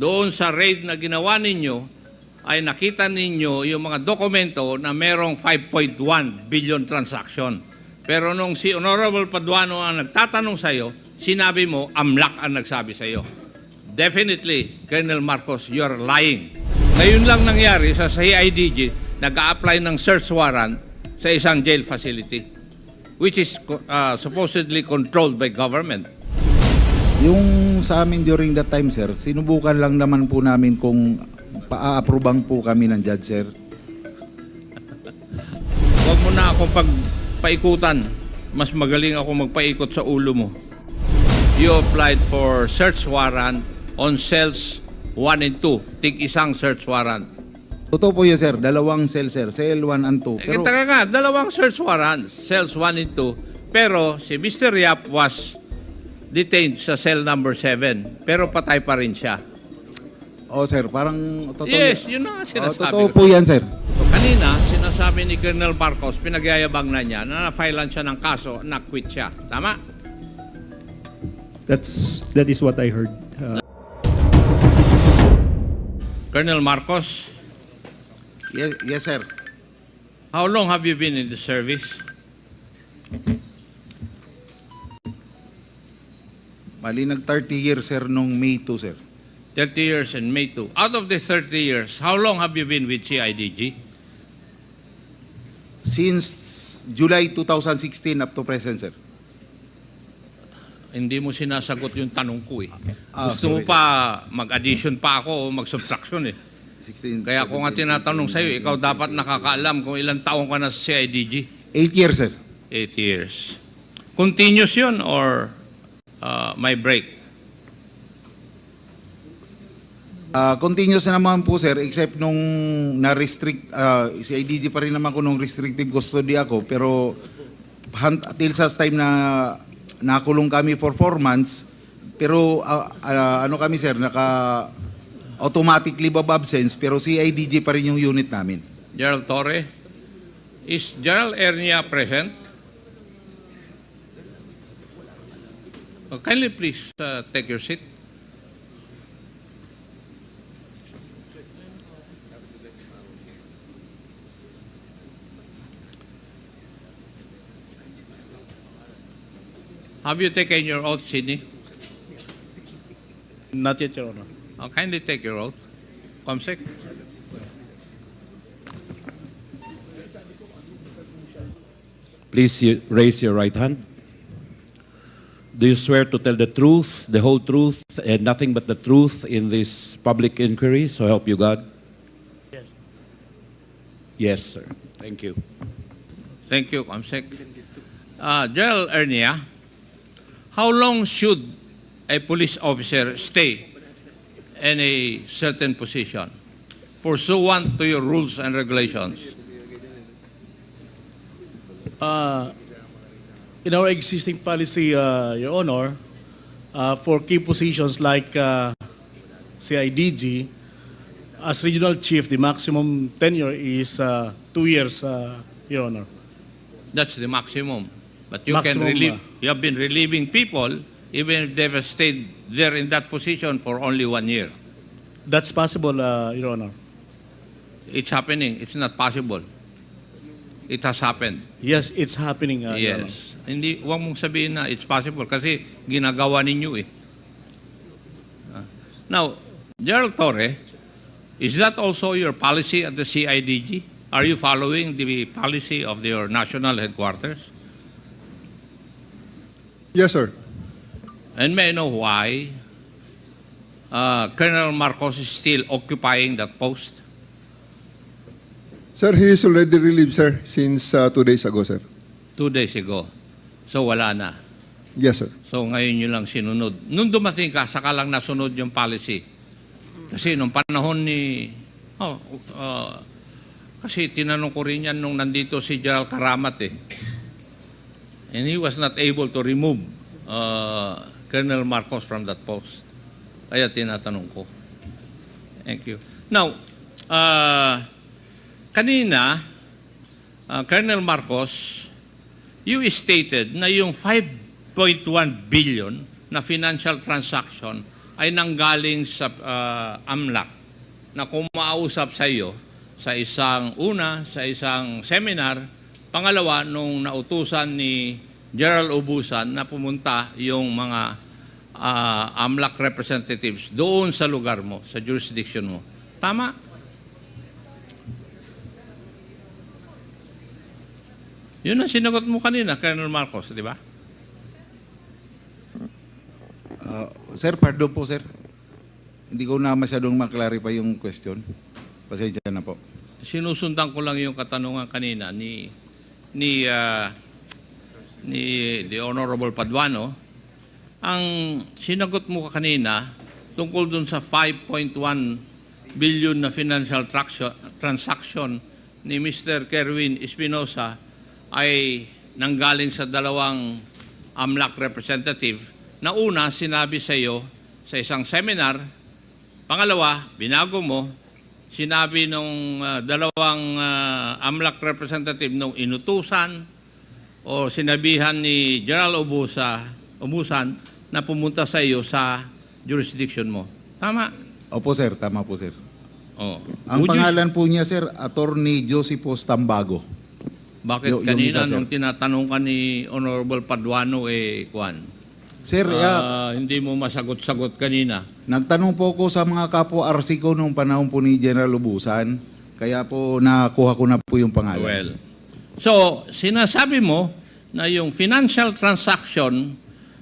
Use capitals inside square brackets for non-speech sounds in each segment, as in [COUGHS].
doon sa raid na ginawa ninyo, ay nakita ninyo yung mga dokumento na merong 5.1 billion transaction. Pero nung si Honorable Paduano ang nagtatanong sa iyo, sinabi mo, amlak ang nagsabi sa iyo. Definitely, Colonel Marcos, you're lying. Ngayon lang nangyari sa CIDG, nag-a-apply ng search warrant sa isang jail facility, which is uh, supposedly controlled by government. Yung sa amin during that time, sir, sinubukan lang naman po namin kung paa-approbang po kami ng judge, sir. Huwag mo na ako pagpaikutan. Mas magaling ako magpaikot sa ulo mo. You applied for search warrant on cells 1 and 2. Tig isang search warrant. Totoo po yun, sir. Dalawang cell, sir. Cell 1 and 2. Pero, Pero, nga, dalawang search warrant, cells 1 and 2. Pero si Mr. Yap was detained sa cell number 7. Pero patay pa rin siya. oh, sir, parang totoo. Yes, yun na nga Oh, sinasabi totoo ko. po yan, sir. Kanina, sinasabi ni Colonel Marcos, pinagyayabang na niya na na-filean siya ng kaso, na-quit siya. Tama? That's that is what I heard. Uh, Colonel Marcos, Yes, yes, sir. how long have you been in the service? Mali nag 30 years, sir, nung May 2, sir. 30 years and May 2. Out of the 30 years, how long have you been with CIDG? Since July 2016 up to present, sir. Hindi mo sinasagot yung tanong ko eh. Ah, Gusto mo sorry. pa mag-addition pa ako o mag-subtraction eh. 16, Kaya ako nga 17, tinatanong sa'yo, ikaw dapat nakakaalam kung ilang taong ka na sa CIDG. 8 years, sir. 8 years. Continuous yun or uh, may break? Ah, continuous na naman po, sir, except nung na-restrict, ah, si IDG pa rin naman ko nung restrictive custody ako, pero till sa time na nakulong kami for 4 months, pero ah, ah, ano kami, sir, naka automatic leave of absence, pero si IDG pa rin yung unit namin. Gerald Torre? Is Gerald Ernia present? Uh, kindly please uh, take your seat. Have you taken your oath, Sidney? Not yet, Your Honor. Uh, kindly take your oath. Comsec? Please raise your right hand. Do you swear to tell the truth, the whole truth, and nothing but the truth in this public inquiry? So help you God? Yes. Yes, sir. Thank you. Thank you, Comsec. Uh, General Ernia, how long should a police officer stay in a certain position pursuant to your rules and regulations? Uh, in our existing policy, uh, Your Honor, uh, for key positions like uh, CIDG, as regional chief, the maximum tenure is uh, two years, uh, Your Honor. That's the maximum. But you Maximum, can relieve, uh, you have been relieving people even if they've stayed there in that position for only one year. That's possible, uh, Your Honor. It's happening. It's not possible. It has happened. Yes, it's happening, uh, Your Honor. Yes. Hindi, huwag mong sabihin na it's possible kasi ginagawa ninyo eh. Ah. Now, Gerald Torre, is that also your policy at the CIDG? Are you following the policy of your national headquarters? Yes, sir. And may I know why uh, Colonel Marcos is still occupying that post? Sir, he is already relieved, sir, since uh, two days ago, sir. Two days ago. So wala na. Yes, sir. So ngayon nyo lang sinunod. Nung dumating ka, saka lang nasunod yung policy. Kasi nung panahon ni... Oh, uh, kasi tinanong ko rin yan nung nandito si Gerald Karamat eh. And he was not able to remove uh, Colonel Marcos from that post. Kaya tinatanong ko. Thank you. Now, uh, kanina, uh, Colonel Marcos, you stated na yung 5.1 billion na financial transaction ay nanggaling sa ah, AMLAC na kumausap sa iyo sa isang una, sa isang seminar, pangalawa, nung nautusan ni Gerald Ubusan na pumunta yung mga ah, AMLAC representatives doon sa lugar mo, sa jurisdiction mo. Tama? Yun ang sinagot mo kanina, Colonel Marcos, di ba? Ah, sir, pardon po sir. Hindi ko na masyadong maklarify yung question. Pasensya na po. Sinusundan ko lang yung katanungan kanina ni ni ah, ni the Honorable Paduano. Ang sinagot mo kanina tungkol dun sa 5.1 billion na financial transaction ni Mr. Kerwin Espinosa ay nanggaling sa dalawang AMLAC representative na una sinabi sa iyo sa isang seminar Pangalawa, binago mo, sinabi nung ah, dalawang ah, AMLAC representative nung inutusan o sinabihan ni General Obusa, Obusan na pumunta sa iyo sa jurisdiction mo. Tama? Opo sir, tama po sir. Oh. Ang Would you- pangalan po niya sir, Attorney Joseph Tambago. Bakit yung- yung kanina isa, sir. nung tinatanong ka ni Honorable Paduano eh, Kwan? Sir, Ah, hindi mo masagot-sagot kanina. nagtanong po ko sa mga kapwa RC ko nung panahon po ni General Ubusan. Kaya po nakuha ko na po yung pangalan. Well, so sinasabi mo na yung financial transaction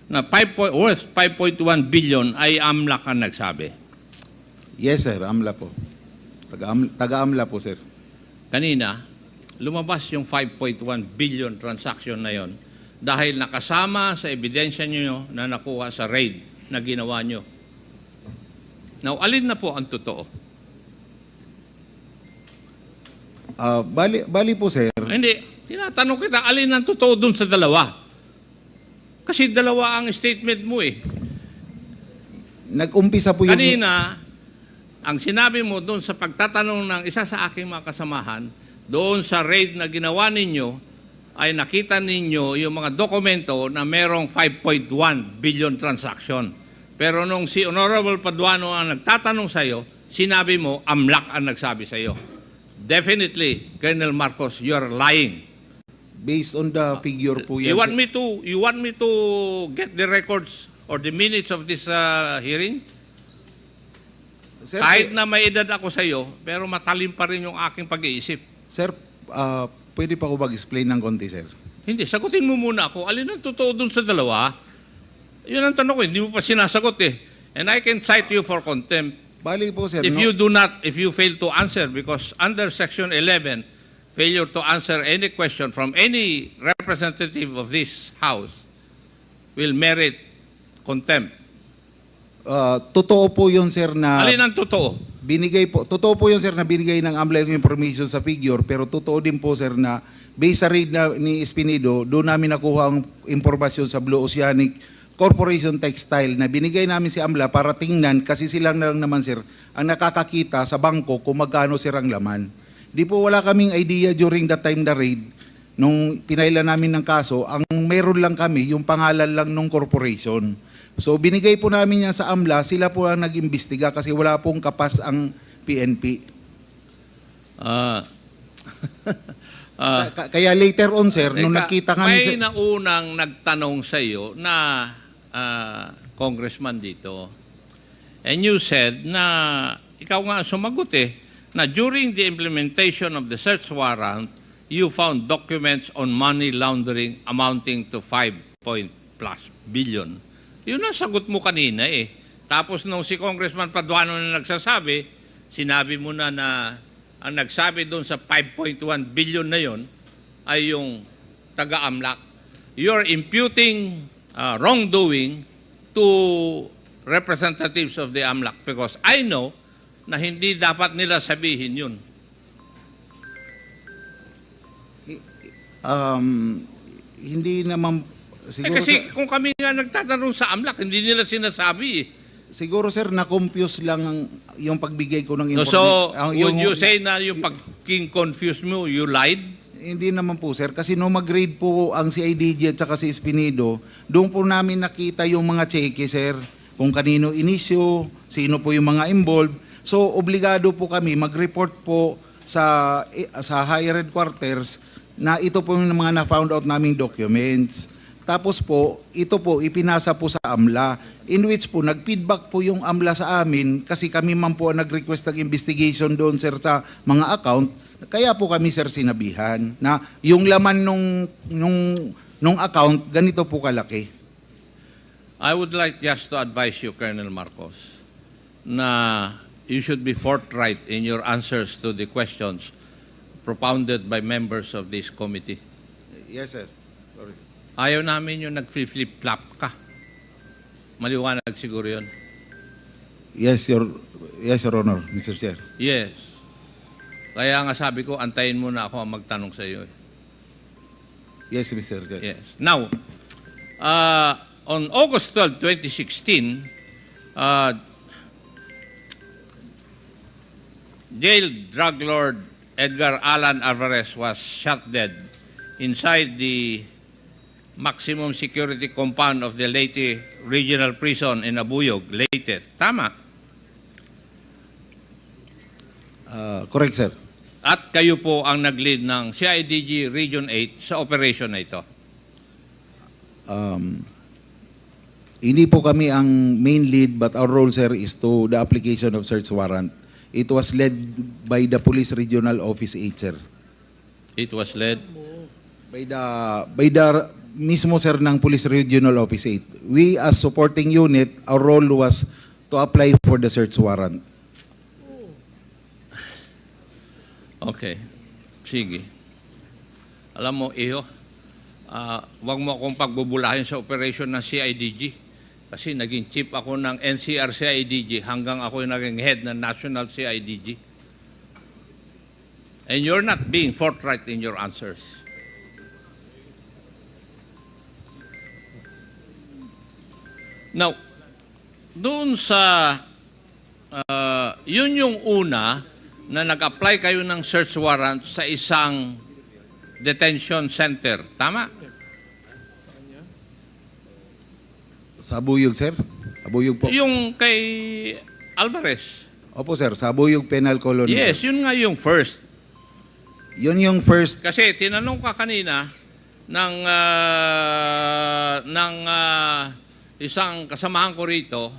na 5 po- worth 5.1 billion ay AMLAC ang nagsabi. Yes sir, AMLA po. Taga-AMLA, taga-AMLA po sir. Kanina, lumabas yung 5.1 billion transaction na yon dahil nakasama sa ebidensya nyo na nakuha sa raid na ginawa nyo. Now, alin na po ang totoo? Ah, bali, bali po sir, Hindi, tinatanong kita, alin ang totoo dun sa dalawa? Kasi dalawa ang statement mo eh. nag-umpisa po yung... Kanina, ang sinabi mo doon sa pagtatanong ng isa sa aking mga kasamahan, doon sa raid na ginawa ninyo, ay nakita ninyo yung mga dokumento na merong 5.1 billion transaction. Pero nung si Honorable Paduano ang nagtatanong sa iyo, sinabi mo, AMLAC ang nagsabi sa iyo. Definitely, Colonel Marcos, you're lying. Based on the figure po yan. You want me to you want me to get the records or the minutes of this uh, hearing? Sir, Kahit na may edad ako sa iyo, pero matalim pa rin yung aking pag-iisip. Sir, ah, pwede pa ko mag-explain ng konti, sir? Hindi, sagutin mo muna ako. Alin ang totoo dun sa dalawa? Yun ang tanong ko, hindi mo pa sinasagot eh. And I can cite you for contempt. Bali po, sir. If no- you do not, if you fail to answer, because under Section 11, failure to answer any question from any representative of this House will merit contempt. Ah, totoo po yun, sir, na Alin ang totoo? Binigay po, totoo po yun, sir, na binigay ng AMLA yung information sa figure, pero totoo din po, sir, na based sa read na, ni Espinido, doon namin nakuha ang impormasyon sa Blue Oceanic Corporation Textile na binigay namin si AMLA para tingnan kasi silang na lang naman, sir, ang nakakakita sa bangko kung magkano, sir, ang laman. Di po wala kaming idea during that time the raid, nung pinaila namin ng kaso, ang meron lang kami, yung pangalan lang ng corporation. So binigay po namin yan sa AMLA, sila po ang nag-imbestiga kasi wala pong kapas ang PNP. Ah. [LAUGHS] Ah. Ka- ka- Kaya later on sir, nung Teka, nakita kami may sa... naunang nagtanong sa iyo na ah, congressman dito. And you said na ikaw nga ang sumagot eh na during the implementation of the search warrant, you found documents on money laundering amounting to 5 point plus billion. Yun ang sagot mo kanina eh. Tapos nung si Congressman Paduano na nagsasabi, sinabi mo na na ang nagsabi doon sa 5.1 billion na yon ay yung taga-AMLAC. You're imputing uh, wrongdoing to representatives of the AMLAC because I know na hindi dapat nila sabihin yun. Um, hindi naman... Eh Siguro, kasi sir, kung kami nga nagtatanong sa AMLAC, hindi nila sinasabi eh. siguro sir, na-confuse lang ang, yung pagbigay ko ng No, information. so, would you say na yung pagking confuse mo, you lied? Hindi naman po sir, kasi nung mag-grade po ang CIDG at saka si Espinido, doon po namin nakita yung mga cheque sir. kung kanino inisyo, sino po yung mga involved. So, obligado po kami mag-report po sa eh, sa higher headquarters na ito po yung mga na-found out naming documents. Tapos po, ito po ipinasa po sa AMLA in which po nag-feedback po yung AMLA sa amin kasi kami man po ang nag-request ng investigation doon sir sa mga account. Kaya po kami sir sinabihan na yung laman nung nung nung account ganito po kalaki. I would like just to advise you, Colonel Marcos, na you should be forthright in your answers to the questions propounded by members of this committee. Yes sir. Sorry. Ayaw namin yung nag-flip-flop ka. Maliwanag siguro yun. Yes your Yes your honor, Mr. Chair. Yes. Kaya nga sabi ko, antayin mo na ako ang magtanong sa iyo. eh. Yes Mr. Chair. Yes. Now, uh, on August 12, 2016, uh, jailed drug lord Edgar Allan Alvarez was shot dead inside the maximum security compound of the Leyte Regional Prison in Abuyog, Leyte. Tama. Uh, correct sir. At kayo po ang nag-lead ng CIDG Region 8 sa operation na ito. Um, hindi po kami ang main lead but our role sir is to the application of search warrant. It was led by the Police Regional Office 8 sir. It was led By the by the mismo sir ng Police Regional Office 8. We as supporting unit, our role was to apply for the search warrant. Okay. Sige. Alam mo, iyo, ah, wag mo akong pagbubulahin sa operation ng CIDG. Kasi naging chief ako ng NCR CIDG hanggang ako yung naging head ng National CIDG. And you're not being forthright in your answers. Now, doon sa, ah, yun yung una na nag-apply kayo ng search warrant sa isang detention center. Tama? Sa Abuyog sir? Abuyog po. Yung kay Alvarez. Opo sir, sa Abuyog Penal Colony. Yes, yun nga yung first. Yun yung first Kasi tinanong ka kanina ng, ah, ng ah, isang kasamahan ko rito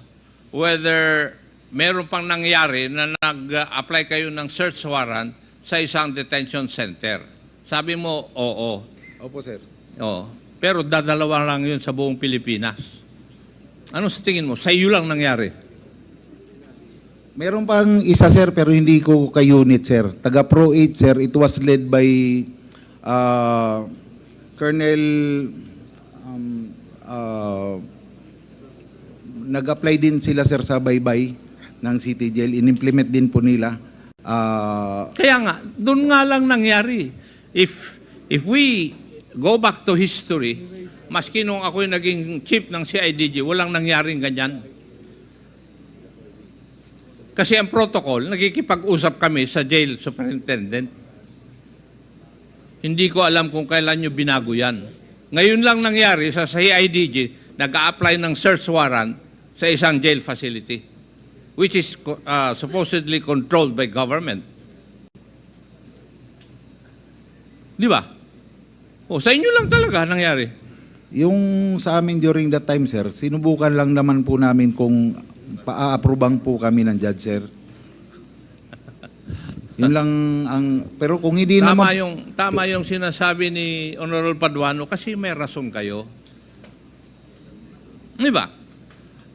whether meron pang nangyari na nag-apply kayo ng search warrant sa isang detention center. Sabi mo, oo. Opo sir. Oo. Pero dadalawa lang yun sa buong Pilipinas. Ano sa tingin mo? Sa iyo lang nangyari. Meron pang isa sir pero hindi ko ka-unit sir. Taga Pro 8 sir, it was led by uh, Colonel um, uh, nag-apply din sila sir sa baybay ng City Jail. In-implement din po nila. Uh, Kaya nga, doon nga lang nangyari. If, if we go back to history, maski nung ako naging chief ng CIDG, walang nangyaring ganyan. Kasi ang protocol, nagkikipag-usap kami sa jail superintendent. Hindi ko alam kung kailan nyo binago yan. Ngayon lang nangyari sa CIDG, nag-a-apply ng search warrant sa isang jail facility, which is uh, supposedly controlled by government. Di ba? O, sa inyo lang talaga nangyari. yung sa amin during that time sir, sinubukan lang naman po namin kung paa-aprobang po kami ng judge sir. Yun lang ang pero kung hindi Tama naman yung, tama yung sinasabi ni Honorable Paduano kasi may rason kayo. Di ba?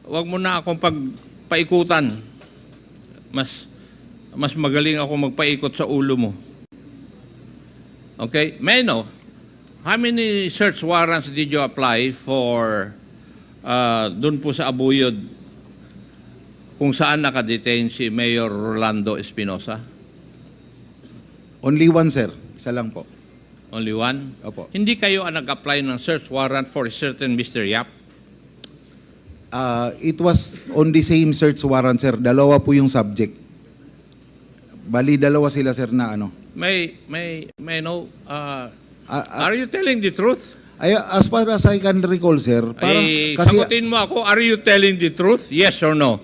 Huwag mo na akong pagpaikutan. Mas, mas magaling ako magpaikot sa ulo mo. Okay? Know, how many search warrants did you apply for uh, doon po sa Abuyod kung saan nakadetain si Mayor Rolando Espinosa? only one sir, isa lang po. Only one? Opo. Hindi kayo ang nag-apply ng search warrant for a certain Mr. Yap? Uh, it was on the same search warrant, sir. Dalawa po yung subject. Bali, dalawa sila, sir, na ano. May, may, may no, uh, Ah, ah, are you telling the truth? Ay, as far as I can recall, sir, parang, Ay, kasi sagutin mo ako, are you telling the truth? Yes or no?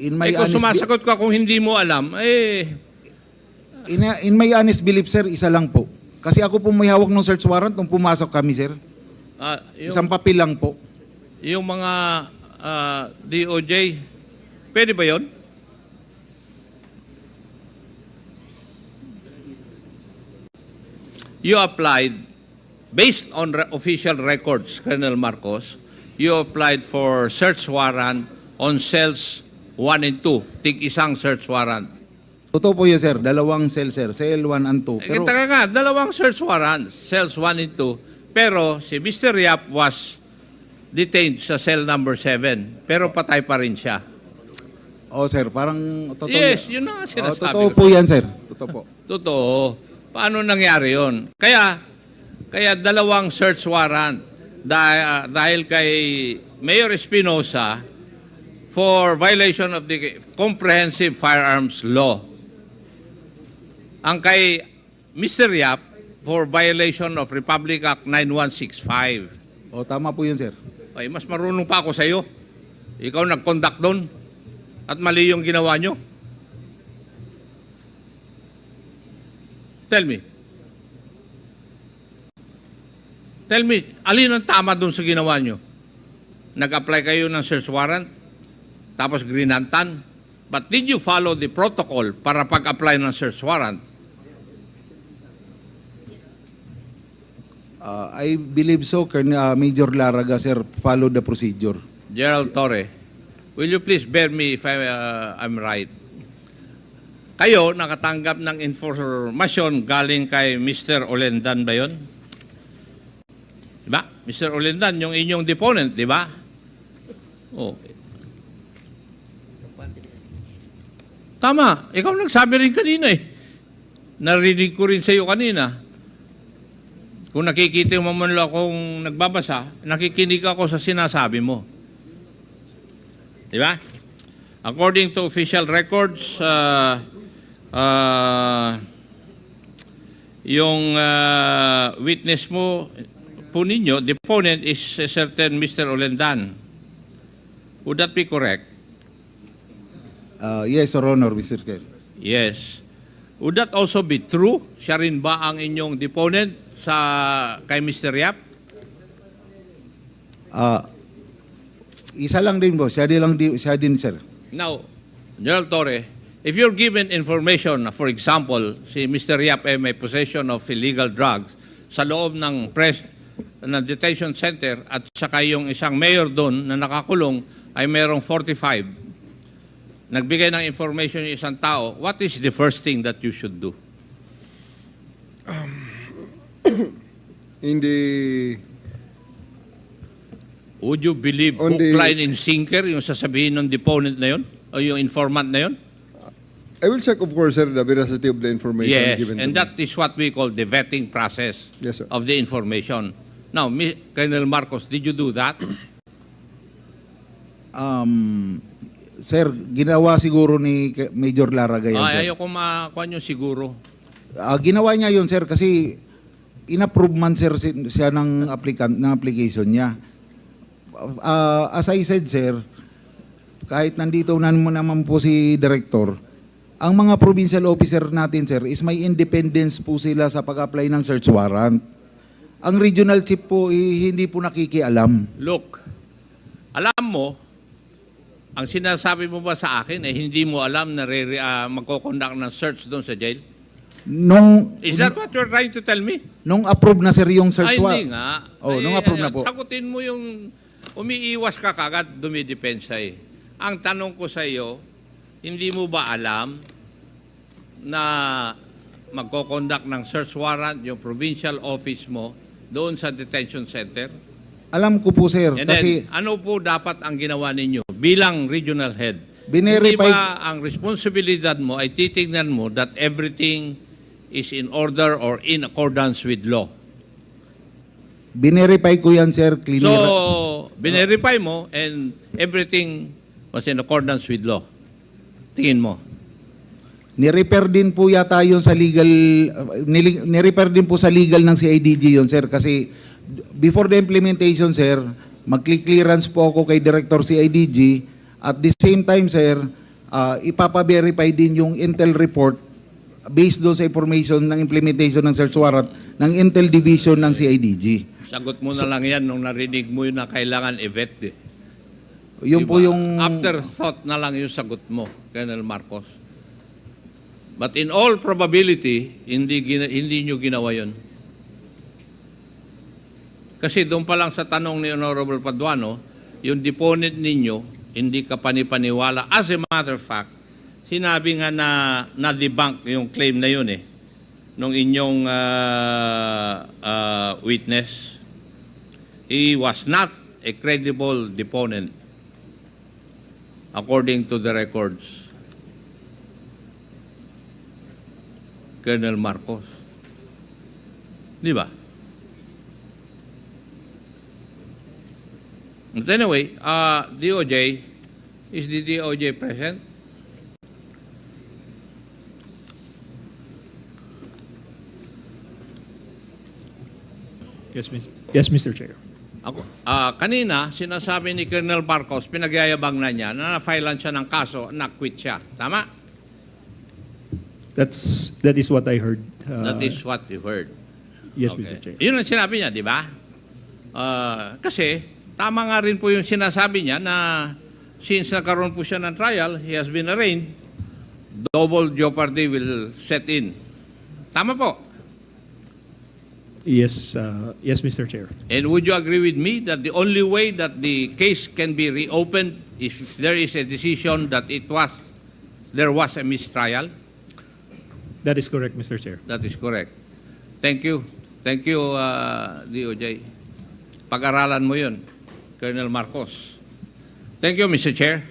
in my eh, kung honest, sumasagot ka kung hindi mo alam, eh, in, in my honest belief, sir, isa lang po. Kasi ako po may hawak ng search warrant nung pumasok kami, sir. ah, yung, Isang papel lang po. Yung mga ah, DOJ, pwede ba yon? You applied, based on re- official records, Colonel Marcos, you applied for search warrant on cells 1 and 2. Tig isang search warrant. Totoo po yun, sir. Dalawang cell, sir. Cell 1 and 2. Pero, Pero, Eh, nga, dalawang search warrant, cells 1 and 2. Pero si Mr. Yap was detained sa cell number 7. Pero patay pa rin siya. oh, sir, parang totoo yes, yun ang Oh, sinasabi totoo ko. po yan, sir. Totoo po. Totoo. Paano nangyari yon? Kaya, kaya dalawang search warrant dahil, dahil kay Mayor Espinosa for violation of the comprehensive firearms law. Ang kay Mr. Yap for violation of Republic Act 9165. Oh, tama po yun, sir. Ay, mas marunong pa ako sa iyo. Ikaw nag-conduct doon. At mali yung ginawa nyo. Tell me. Tell me, alin ang tama doon sa ginawa nyo? Nag-apply kayo ng search warrant, tapos grinantan. But did you follow the protocol para pag-apply ng search warrant? Uh, I believe so, Colonel, uh, Major Laraga, sir, follow the procedure. Gerald Torre, will you please bear me if I, uh, I'm right? Kayo, nakatanggap ng informasyon galing kay Mr. Olendan ba yun? Diba? Mr. Olendan, yung inyong deponent, di ba? Oh. Tama. Ikaw nagsabi rin kanina eh. Narinig ko rin sa iyo kanina. Kung nakikita mo man lang akong nagbabasa, nakikinig ako sa sinasabi mo. Di ba? According to official records, uh, uh, yung uh, witness mo po ninyo, the opponent is a certain Mr. Olendan. Would that be correct? Uh, yes, Your Honor, Mr. Chair. Yes. Would that also be true? Siya rin ba ang inyong deponent sa kay Mr. Yap? Uh, isa lang din po, siya din, lang din, siya din, sir. Now, General Torre, if you're given information, for example, si Mr. Yap ay may possession of illegal drugs sa loob ng press ng detention center at saka yung isang mayor doon na nakakulong ay mayroong 45 nagbigay ng information yung isang tao, what is the first thing that you should do? [COUGHS] In the, Would you believe On hook, the- line, and sinker yung sasabihin ng deponent na yun? O yung informant na yun? I will check, of course, sir, the veracity of the information Yes, given and to that me. is what we call the vetting process Yes, sir. of the information. Now, Mi- Colonel Marcos, did you do that? [COUGHS] Um, sir, ginawa siguro ni Major Laraga yun, Ay, sir. ayoko makuha nyo siguro. Ah, ginawa niya yun, sir, kasi inapprove man, sir, si- siya ng, applicant, ng application niya. Ah, as I said, sir, kahit nandito na mo naman po si Director, ang mga provincial officer natin, sir, is may independence po sila sa pag-apply ng search warrant. Ang regional chief po, eh, hindi po nakikialam. Look, alam mo, ang sinasabi mo ba sa akin ay hindi mo alam na re, uh, magkoconduct ng search doon sa jail? Nung, Is that what you're trying to tell me? nung approve na, sir, yung Ay, search warrant. hindi nga. Oh, Ay, nung approve na ay, po. Sagutin mo yung umiiwas ka kagad, dumidepensa eh. Ang tanong ko sa iyo, hindi mo ba alam na magkoconduct ng search warrant yung provincial office mo doon sa detention center? Alam ko po, sir, And kasi... then, ano po dapat ang ginawa ninyo bilang regional head? Binerify- Hindi ba ang responsibilidad mo ay titignan mo that everything is in order or in accordance with law? Binerify ko yan, sir. Clear. So, binerify mo and everything was in accordance with law. Tingin mo. Ni-repair din po yata yun sa legal, uh, ni-repair din po sa legal ng CIDG yun, sir. Kasi before the implementation, sir, mag-clearance po ako kay Director CIDG. At the same time, sir, uh, ipapa-verify din yung Intel report based doon sa information ng implementation ng search warrant ng Intel Division ng CIDG. Sagot mo na lang yan nung narinig mo yun na kailangan i-vet eh. Yun po Diba? yung... Afterthought na lang yung sagot mo, Colonel Marcos. But in all probability, hindi, gina, hindi nyo ginawa yun. Kasi doon pa lang sa tanong ni Honorable Paduano, yung deponent ninyo, hindi ka panipaniwala. As a matter of fact, sinabi nga na na-debunk yung claim na yun eh, nung inyong ah, ah, witness. He was not a credible deponent according to the records. Colonel Marcos. Di ba? But anyway, uh, DOJ, is the DOJ present? Yes, Mis- yes, Mr. Chair. Ako, ah, kanina, sinasabi ni Colonel Marcos, pinagyayabang na niya na na-filean siya ng kaso, na-quit siya. Tama? That's, that is what I heard. uh, That is what you heard. Yes, Okay. Mr. Chair. Yun ang sinabi niya, di ba? Ah, kasi, tama nga rin po yung sinasabi niya na since nagkaroon po siya ng trial, he has been arraigned, double jeopardy will set in. Tama po. Yes, uh, yes, Mr. Chair. And would you agree with me that the only way that the case can be reopened is if there is a decision that it was, there was a mistrial? That is correct, Mr. Chair. That is correct. Thank you. Thank you, uh, DOJ. Pag-aralan mo yun, Colonel Marcos. Thank you, Mr. Chair.